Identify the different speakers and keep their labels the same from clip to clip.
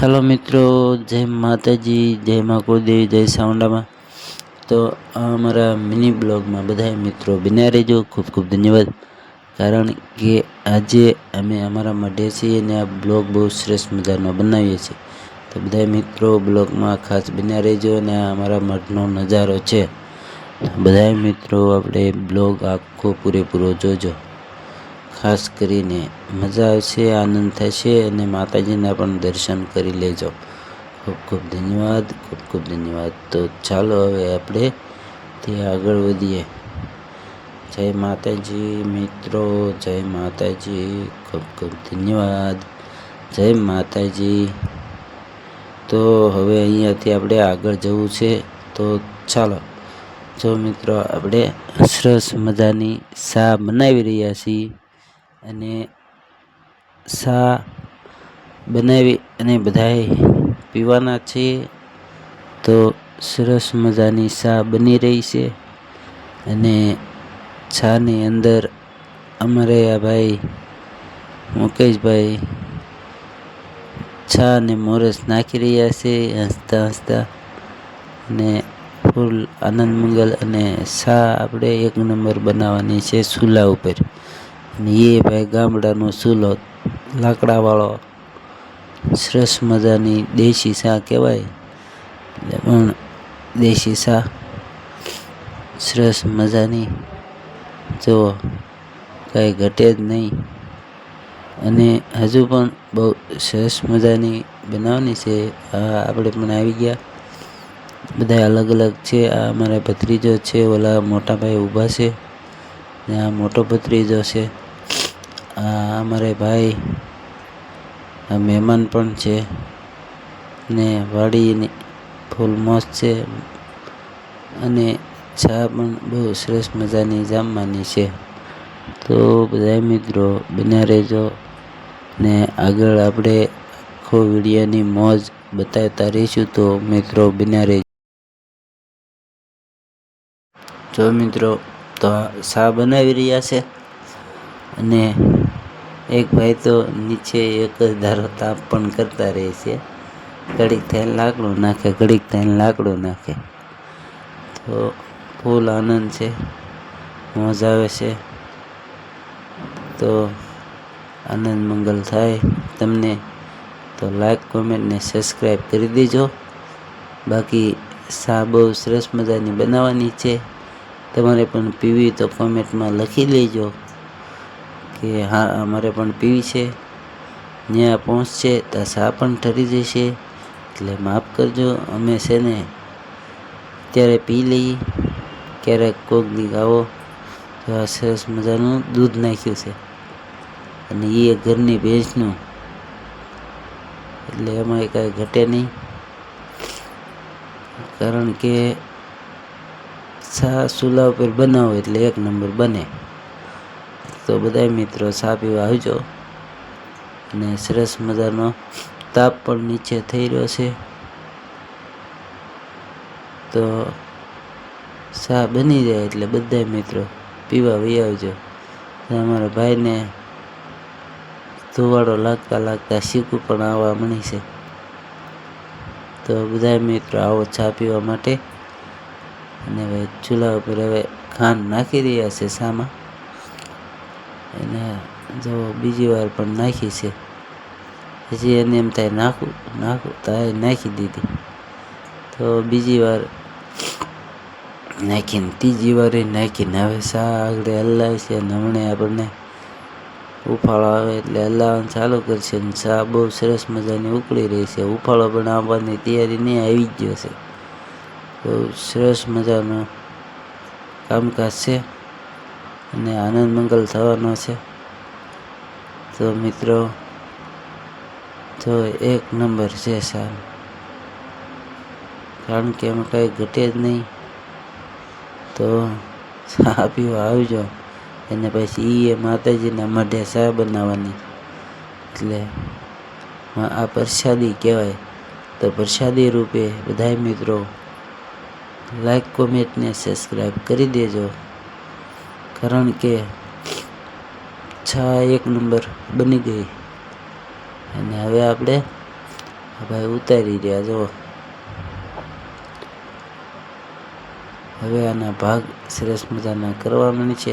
Speaker 1: ચાલો મિત્રો, જય માતાજી, જય મા કુળદેવી, જય સાઉન્ડામાં તો અમારા મિની બ્લોગમાં બધા મિત્રો બિના રહેજો, ખૂબ ખૂબ ધન્યવાદ. કારણ કે આજે અમે અમારા મઢે છીએ અને આ બ્લોગ બહુ શ્રેષ્ઠ મજાનો બનાવીએ છીએ. તો બધા મિત્રો, બ્લોગમાં ખાસ બિના રહેજો અને અમારા મઠનો નજારો છે. બધા મિત્રો, આપણે બ્લોગ આખો પૂરેપૂરો જોજો. ખાસ કરીને મજા આવશે, આનંદ થશે અને માતાજીના પણ દર્શન કરી લેજો. ખૂબ ખૂબ ધન્યવાદ, ખૂબ ખૂબ ધન્યવાદ. તો ચાલો હવે આપણે તે આગળ વધીએ. જય માતાજી મિત્રો, જય માતાજી. ખૂબ ખૂબ ધન્યવાદ. જય માતાજી. તો હવે અહીંયાથી આપણે આગળ જવું છે. તો ચાલો, જો મિત્રો આપણે સરસ મજાની સા બનાવી રહ્યા છીએ. અને સા બનાવી અને બધાએ પીવાના છે. તો સરસ મજાની સા બની રહી છે. અને છાની અંદર અમારે ભાઈ મુકેશભાઈ છા અને મોરસ નાખી રહ્યા છે હસતા હસતા. અને ફૂલ આનંદ મંગલ અને સા આપણે એક નંબર બનાવવાની છે ચૂલા ઉપર. અને એ ભાઈ ગામડાનો ચૂલો, લાકડાવાળો સરસ મજાની દેશી શાહ કહેવાય. પણ દેશી શા સરસ મજાની. જુઓ કાંઈ ઘટે જ નહીં. અને હજુ પણ બહુ સરસ મજાની બનાવવાની છે. આ આપણે પણ આવી ગયા. બધા અલગ અલગ છે. આ અમારા ભત્રીજો છે. ઓલા મોટા ભાઈ ઊભા છે. આ મોટો ભત્રીજો છે. આ અમારે ભાઈ મહેમાન પણ છે ને વાડીની ફૂલ મસ્ત છે અને ચા પણ બહુ સરસ મજાની જામવાની છે. તો બધા મિત્રો, બન્યા રહેજો ને આગળ આપણે આખો વિડીયોની મોજ બતાવતા રહીશું. તો મિત્રો, બન્યા રહેજો. જો મિત્રો, તો આ શા બનાવી રહ્યા છે અને એક ભાઈ તો નીચે એક જ ધારો તાપ પણ કરતા રહે છે. ઘડીક થઈને લાકડું નાખે, ઘડીક થઈને લાકડું નાખે. તો ફૂલ આનંદ છે, મોજ આવે છે. તો આનંદ મંગલ થાય. તમને તો લાઈક કોમેન્ટને સબસ્ક્રાઈબ કરી દેજો. બાકી સા બહુ સરસ મજાની બનાવવાની છે. તમારે પણ પીવી તો કોમેન્ટમાં લખી લેજો. કે હા, અમારે પણ પીવી છે. ત્યાં પહોંચશે તો સા પણ ઠરી જશે. એટલે માફ કરજો, અમે છે ને અત્યારે પી લઈએ. ક્યારેક કોક દી આવો. તો સરસ મજાનું દૂધ નાખ્યું છે. અને એ ઘરની ભેંસનું. એટલે એમાં કાંઈ ઘટે નહીં. કારણ કે સા ચૂલા ઉપર બનાવો એટલે એક નંબર બને. તો બધા મિત્રો ચા પીવા આવજો. અને સરસ મજાનો તાપ પણ નીચે થઈ રહ્યો છે. તો ચા બની જાય એટલે બધા મિત્રો પીવા વહી આવજો. અમારા ભાઈને ધુવાડો લાગતા લાગતા શીખું પણ આવવા મળી છે. તો બધા મિત્રો આવો ચા પીવા માટે. અને હવે ચૂલા ઉપર હવે ખાંડ નાખી રહ્યા છે સામાં. અને જો બીજી વાર પણ નાખી છે. પછી એને એમ થાય નાખું નાખું તાય નાખી દીધી. તો બીજી વાર નાખીને ત્રીજી વારે નાખીને હવે સા આગળ હલાવે છે અને હમણે આપણને ઉફાળો આવે એટલે હલાવવાનું ચાલુ કરશે ને સા બહુ સરસ મજાની ઉકળી રહી છે. ઉફાળો પણ આવવાની તૈયારી નહીં, આવી ગયો છે. બહુ સરસ મજાનું કામકાજ છે. અને આનંદ મંગલ થવાનો છે. તો મિત્રો, તો એક નંબર છે સાહેબ. કારણ કે એમાં કાંઈ ઘટે જ નહીં. તો ચા પીવા આવજો. અને પછી એ માતાજીના મઢે ચા બનાવવાની. એટલે આ પ્રસાદી કહેવાય. તો પ્રસાદી રૂપે બધાય મિત્રો લાઈક કોમેન્ટને સબસ્ક્રાઈબ કરી દેજો. કારણ કે છા એક નંબર બની ગઈ. અને હવે આપણે ભાઈ ઉતારી રહ્યા જો હવે આના ભાગ સરસ મજાના કરવાના છે.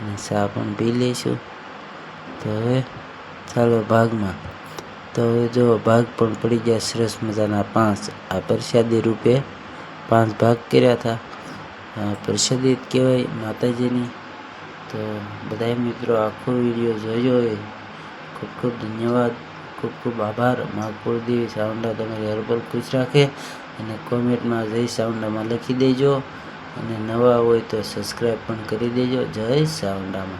Speaker 1: અને ચા પણ પી લઈશું. તો હવે ચાલો ભાગમાં. તો હવે જો ભાગ પણ પડી ગયા, સરસ મજાના પાંચ. આ પ્રસાદી રૂપે પાંચ ભાગ કર્યા હતા. આ પ્રસાદી જ કહેવાય માતાજીની. તો બધા મિત્રો આખો વીડિયો હોય ખૂબ ખૂબ ધન્યવાદ. ખૂબ ખૂબ આભાર. મા કુળદેવી સાવંડા તમારી હરબલ ખુશ રાખે અને કોમેન્ટમાં જય સાવંડામાં લખી દેજો. અને નવા હોય તો સબસ્ક્રાઈબ પણ કરી દેજો. જય સાવંડામાં